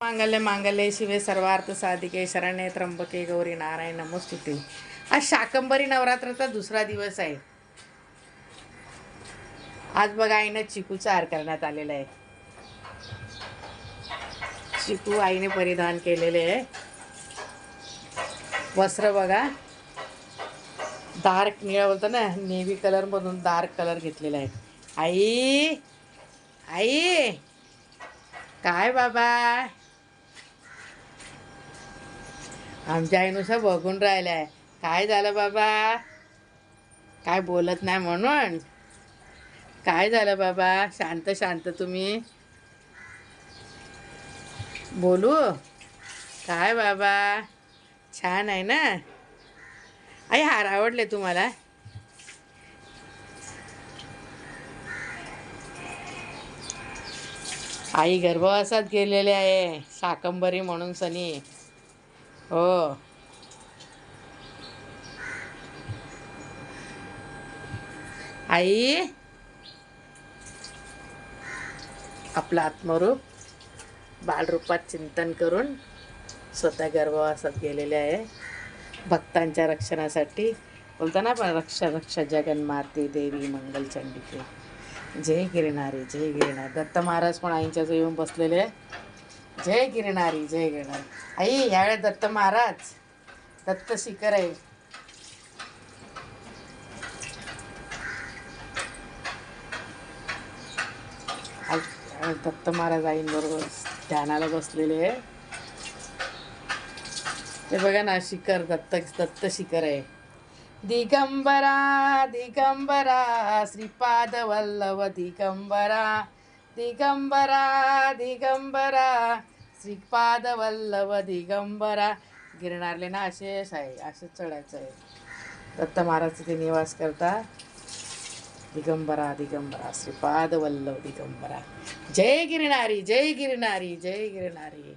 मांगल्य मांगल्य शिवे सर्वार्थ साधिके शरण्ये त्र्यंबके गौरी नारायण नमोस्तुते आज शाकंबरी नवरात्राचा दुसरा दिवस आहे आज बघा आईनं चिकूचा हार करण्यात आलेला आहे चिकू आईने परिधान केलेले आहे वस्त्र बघा डार्क निळा बोलतो ना नेव्ही कलर मधून डार्क कलर घेतलेला आहे आई आई काय बाबा आमच्या आईनुसार बघून राहिलाय. काय झालं बाबा? काय बोलत नाही म्हणून? काय झालं बाबा? शांत शांत तुम्ही. बोलू? काय बाबा? छान आहे ना? आई हार आवडले तुम्हाला? आई गर्भवासात गेलेले आहे. शाकंबरी म्हणून सनी. हो. आई. आपलं आत्मरूप बालरूपात चिंतन करून स्वतः गर्भवासात गेलेले आहे. भक्तांच्या रक्षणासाठी बोलतो ना आपण रक्षा रक्षा जगन्माते देवी मंगलचंडिके जय गिरणारे जय गिरणार दत्त महाराज पण आईंच्याच येऊन बसलेले. आहे. जय गिरणारी जय गिरणारी आई यावेळेस दत्त महाराज. दत्त शिखर आहे. दत्त महाराज आईंबरोबर ध्यानाला बसलेले आहे. ते बघा ना शिखर दत्त दत्त शिखर आहे. दिगंबरा दिगंबरा श्रीपाद वल्लभ दिगंबरा. दिगंबरा दिगंबरा. श्रीपाद वल्लभ दिगंबरा गिरणारले ना असेच आहे असंच चढायचं आहे दत्त महाराज ते निवास करता दिगंबरा दिगंबरा श्रीपाद वल्लभ दिगंबरा. जय गिरणारी जय गिरणारी जय गिरणारी